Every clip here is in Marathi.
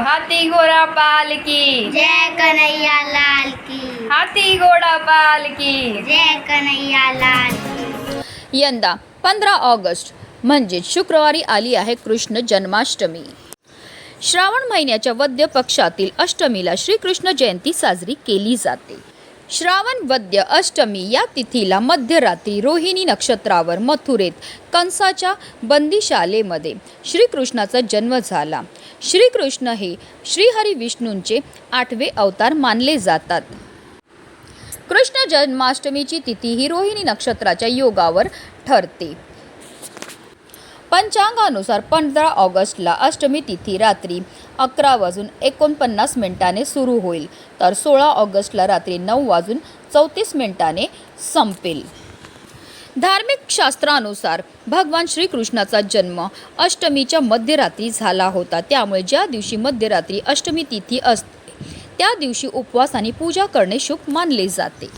हाथी घोड़ा पाल की. जय कन्हैया लाल की. हाथी घोड़ा पाल की. जय कन्हैया लाल की. यंदा पंधरा ऑगस्ट म्हणजेच शुक्रवारी आली आहे कृष्ण जन्माष्टमी. श्रावण महिन्याच्या वद्य पक्षातील अष्टमीला श्रीकृष्ण जयंती साजरी केली जाते. श्रावण वद्य अष्टमी या तिथीला मध्यरात्री रोहिणी नक्षत्रावर मथुरेत कंसाच्या बंदिशालेमध्ये श्रीकृष्णाचा जन्म झाला. श्रीकृष्ण हे श्रीहरी विष्णूंचे आठवे अवतार मानले जातात. कृष्ण जन्माष्टमीची तिथी ही रोहिणी नक्षत्राच्या योगावर ठरते. पंचांगानुसार पंधरा ऑगस्टला अष्टमी तिथी रात्री अकरा वाजून एकोणपन्नास मिनिटाने सुरू होईल तर सोळा ऑगस्टला रात्री नऊ वाजून चौतीस मिनिटाने संपेल. धार्मिक शास्त्रानुसार भगवान श्रीकृष्णाचा जन्म अष्टमीच्या मध्यरात्री झाला होता. त्यामुळे ज्या दिवशी मध्यरात्री अष्टमी तिथी असते त्या दिवशी उपवास आणि पूजा करणे शुभ मानले जाते.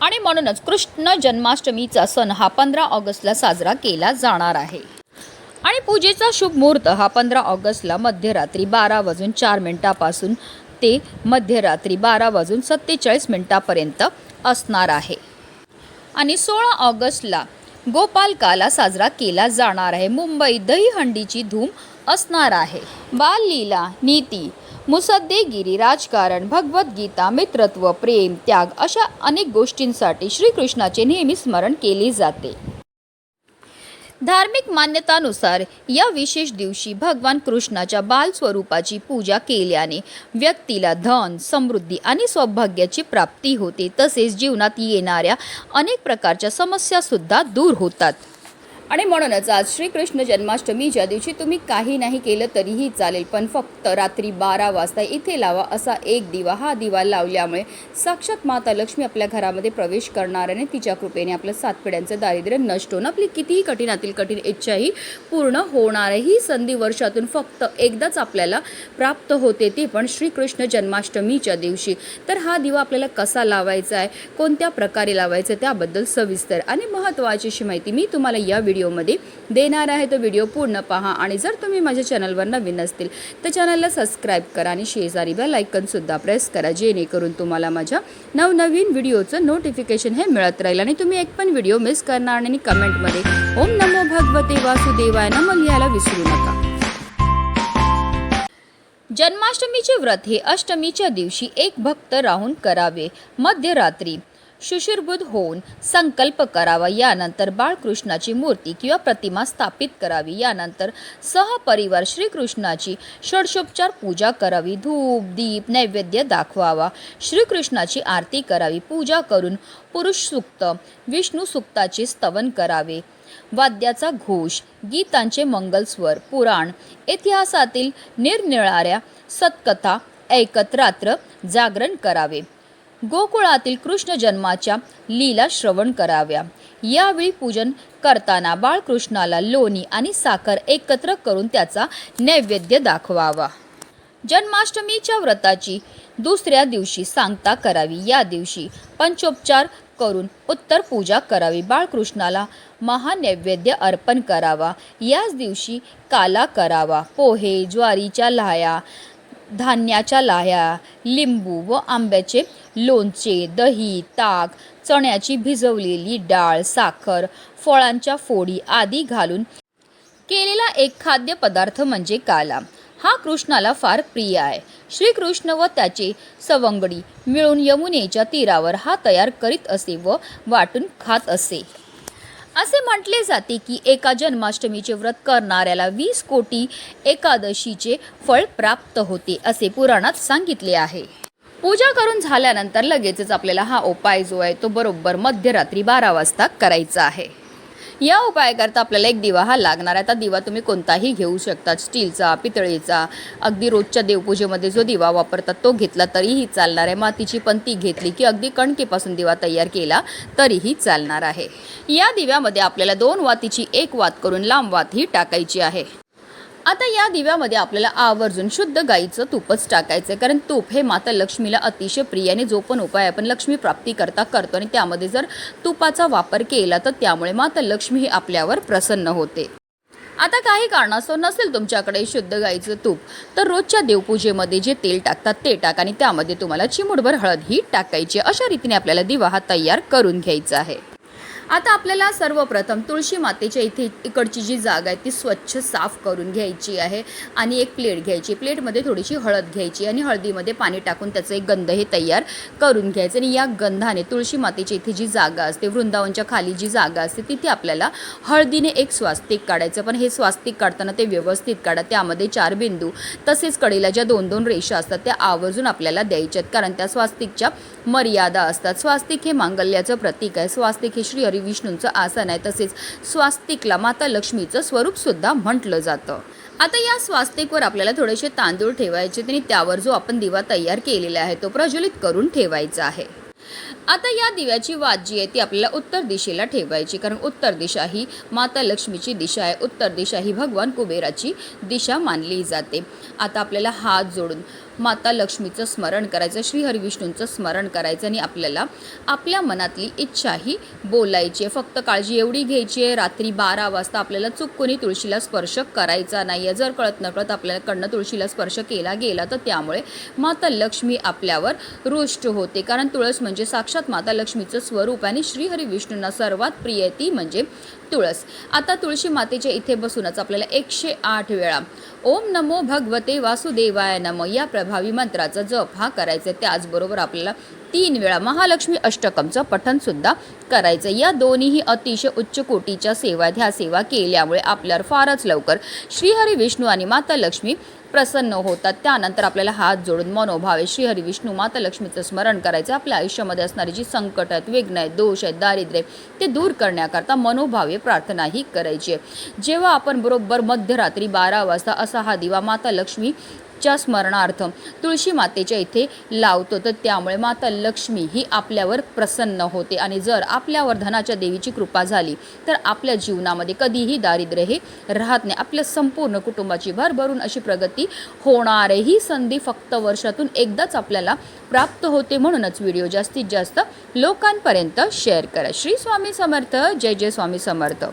आणि म्हणूनच कृष्ण जन्माष्टमीचा सण हा पंधरा ऑगस्टला साजरा केला जाणार आहे. आणि पूजेचा शुभ मुहूर्त हा पंधरा ऑगस्टला मध्यरात्री बारा वाजून चार मिनिटापासून ते मध्यरात्री बारा वाजून सत्तेचाळीस मिनिटापर्यंत असणार आहे. आणि सोळा ऑगस्टला गोपालकाला साजरा केला जाणार आहे. मुंबई दहीहंडीची धूम असणार आहे. बाललीला नीती मुसद्देगिरी राजकारण भगवद्गीता मित्रत्व प्रेम त्याग अशा अनेक गोष्टींसाठी श्रीकृष्णाचे नेहमी स्मरण केले जाते. धार्मिक मान्यतानुसार या विशेष दिवशी भगवान कृष्णाच्या बाल स्वरूपाची पूजा केल्याने व्यक्तीला धन समृद्धी आणि सौभाग्याची प्राप्ती होते. तसेच जीवनात येणाऱ्या अनेक प्रकारच्या समस्यासुद्धा दूर होतात. आणि म्हणूनच आज श्रीकृष्ण जन्माष्टमीच्या दिवशी तुम्ही काही नाही केलं तरीही चालेल पण फक्त रात्री बारा वाजता इथे लावा असा एक दिवा. हा दिवा लावल्यामुळे साक्षात माता लक्ष्मी आपल्या घरामध्ये प्रवेश करणार आणि तिच्या कृपेने आपलं सात पिढ्यांचं दारिद्र्य नष्ट होऊन आपली कितीही कठीणातील कठीण इच्छाही पूर्ण होणार ही संधी वर्षातून फक्त एकदाच आपल्याला प्राप्त होते ती पण श्रीकृष्ण जन्माष्टमीच्या दिवशी. तर हा दिवा आपल्याला कसा लावायचा आहे कोणत्या प्रकारे लावायचा आहे त्याबद्दल सविस्तर आणि महत्त्वाची अशी माहिती मी तुम्हाला या व्हिडिओ व्हिडिओमध्ये देणार आहे तो व्हिडिओ पूर्ण पहा. आणि जर तुम्ही माझ्या चॅनलवर नवीन असतील तर चॅनलला सबस्क्राईब करा आणि शेजारी बेल सुद्धा प्रेस करा जेणेकरून तुम्हाला माझ्या नवनवीन व्हिडिओचं नोटिफिकेशन हे मिळत राहील. आणि तुम्ही एक पण व्हिडिओ मिस करणार आणि कमेंटमध्ये ओम नमो भगवते वासुदेवाय नम लिहायला विसरू नका. जन्माष्टमीचे व्रत हे अष्टमीच्या दिवशी एक भक्त राहून करावे. मध्यरात्री शुशिरबुद्ध होऊन संकल्प करावा. यानंतर बाळकृष्णाची मूर्ती किंवा प्रतिमा स्थापित करावी. यानंतर सहपरिवार श्रीकृष्णाची षडशोपचार पूजा करावी. धूप दीप नैवेद्य दाखवावा. श्रीकृष्णाची आरती करावी. पूजा करून पुरुष सुक्त विष्णू सुक्ताचे स्तवन करावे. वाद्याचा घोष गीतांचे मंगलस्वर पुराण इतिहासातील निरनिळाऱ्या सत्कथा ऐकत रात्र जागरण करावे. गोकुळातील कृष्ण जन्माच्या लीला श्रवण कराव्या. यावेळी पूजन करताना बाळकृष्णाला लोणी आणि साखर एकत्र करून त्याचा नैवेद्य दाखवावा. जन्माष्टमीच्या व्रताची दुसऱ्या दिवशी सांगता करावी. या दिवशी पंचोपचार करून उत्तर पूजा करावी. बाळकृष्णाला महानैवेद्य अर्पण करावा. याच दिवशी काला करावा. पोहे ज्वारीच्या लाह्या धान्याच्या लाह्या लिंबू व आंब्याचे लोणचे दही ताक चण्याची भिजवलेली डाळ साखर फळांच्या फोडी आदी घालून केलेला एक खाद्यपदार्थ म्हणजे काला. हा कृष्णाला फार प्रिय आहे. श्रीकृष्ण व त्याचे सवंगडी मिळून यमुनेच्या तीरावर हा तयार करीत असे व वाटून खात असे. असे म्हटले जाते की एका जन्माष्टमीचे व्रत करणाऱ्याला वीस कोटी एकादशीचे फळ प्राप्त होते असे पुराणात सांगितले आहे. पूजा करून झाल्यानंतर लगेचच आपल्याला हा उपाय जो आहे तो बरोबर मध्यरात्री बारा वाजता करायचा आहे. या उपायाकरता आपल्याला एक दिवा हा लागणार आहे. आता दिवा तुम्ही कोणताही घेऊ शकता. स्टीलचा पितळीचा अगदी रोजच्या देवपूजेमध्ये जो दिवा वापरतात तो घेतला तरीही चालणार आहे. मातीची पण ती घेतली की अगदी कणकेपासून दिवा तयार केला तरीही चालणार आहे. या दिव्यामध्ये आपल्याला दोन वातीची एक वात करून लांब वात ही टाकायची आहे. आता या दिव्यामध्ये आपल्याला आवर्जून शुद्ध गाईचं तूपच टाकायचं आहे कारण तूप हे माता लक्ष्मीला अतिशय प्रिय आणि जो पण उपाय आपण लक्ष्मी प्राप्ती करता करतो आणि त्यामध्ये जर तुपाचा वापर केला तर त्यामुळे माता लक्ष्मी ही आपल्यावर प्रसन्न होते. आता काही कारणास्तव नसेल तुमच्याकडे शुद्ध गाईचं तूप तर रोजच्या देवपूजेमध्ये जे तेल टाकतात ते टाक आणि त्यामध्ये तुम्हाला चिमूटभर हळद ही टाकायची अशा रीतीने आपल्याला दिवा हा तयार करून घ्यायचा आहे. आता आपल्याला सर्वप्रथम तुळशी मातेच्या इथे इकडची जी जागा आहे ती स्वच्छ साफ करून घ्यायची आहे आणि एक प्लेट घ्यायची. प्लेटमध्ये थोडीशी हळद घ्यायची आणि हळदीमध्ये पाणी टाकून त्याचं एक गंध हे तयार करून घ्यायचं. आणि या गंधाने तुळशी मातेच्या इथे जी जागा असते वृंदावनच्या खाली जी जागा असते तिथे आपल्याला हळदीने एक स्वास्तिक काढायचं. पण हे स्वास्तिक काढताना ते व्यवस्थित काढा. त्यामध्ये चार बिंदू तसेच कडेला ज्या दोन दोन रेषा असतात त्या आवर्जून आपल्याला द्यायच्यात. कारण त्या स्वास्तिकच्या मर्यादा असतात. स्वास्तिक हे मांगल्याचं प्रतीक आहे. स्वास्तिक हे श्री हरिविष्णूंचं आसन आहे. तसेच स्वास्तिकला माता लक्ष्मीचं स्वरूप सुद्धा म्हटलं जातं. आता या स्वास्तिकवर आपल्याला थोडेसे तांदूळ ठेवायचे. आणि त्यावर जो आपण दिवा तयार केलेला आहे तो प्रज्वलित करून ठेवायचा आहे. आता या दिव्याची वात जी आहे ती आपल्याला उत्तर दिशेला ठेवायची. कारण उत्तर दिशा ही माता लक्ष्मीची दिशा आहे. उत्तर दिशा ही भगवान कुबेराची दिशा मानली जाते. आता आपल्याला हात जोडून माता लक्ष्मीचं स्मरण करायचं श्रीहरिविष्णूंचं स्मरण करायचं आणि आपल्याला आपल्या मनातली इच्छा ही बोलायची आहे. फक्त काळजी एवढी घ्यायची आहे रात्री बारा वाजता आपल्याला चूक कोणी तुळशीला स्पर्श करायचा नाही आहे जर कळत नकळत आपल्याकडनं तुळशीला स्पर्श केला गेला तर त्यामुळे माता लक्ष्मी आपल्यावर रुष्ट होते. कारण तुळस म्हणजे साक्षात माता लक्ष्मीचं स्वरूप आणि श्रीहरिविष्णूंना सर्वात प्रिय ती म्हणजे तुळस. आता तुळशी मातेच्या इथे बसूनच आपल्याला एकशे आठ वेळा ओम नमो भगवते वासुदेवाय नम या प्रभावी मंत्राचा जप हा करायचा. आहे. त्याचबरोबर आपल्याला तीन वेळा महालक्ष्मी अष्टकमचं पठनसुद्धा करायचं. या दोन्हीही अतिशय उच्च कोटीच्या सेवा ह्या सेवा केल्यामुळे आपल्यावर फारच लवकर श्रीहरी विष्णू आणि माता लक्ष्मी प्रसन्न होतात. त्यानंतर आपल्याला हात जोडून मनोभावे श्रीहरी विष्णू माता लक्ष्मीचं स्मरण करायचं. आपल्या आयुष्यामध्ये असणारी जी संकट आहेत विघ्न आहेत दोष आहेत दारिद्र्य आहे, ते दूर करण्याकरता मनोभावे प्रार्थनाही करायची आहे. जेव्हा आपण बरोबर मध्यरात्री बारा वाजता असा हा दिवा माता लक्ष्मी च्या स्मरणार्थ तुळशी मातेच्या इथे लावतो. तर त्यामुळे माता लक्ष्मी ही आपल्यावर प्रसन्न होते. आणि जर आपल्यावर धनाच्या देवीची कृपा झाली तर आपल्या जीवनामध्ये कधीही दारिद्र्य हे राहत नाही. आपल्या संपूर्ण कुटुंबाची भरभरून अशी प्रगती होणार ही संधी फक्त वर्षातून एकदाच आपल्याला प्राप्त होते म्हणूनच व्हिडिओ जास्तीत जास्त लोकांपर्यंत शेअर करा. श्री स्वामी समर्थ. जय जय स्वामी समर्थ.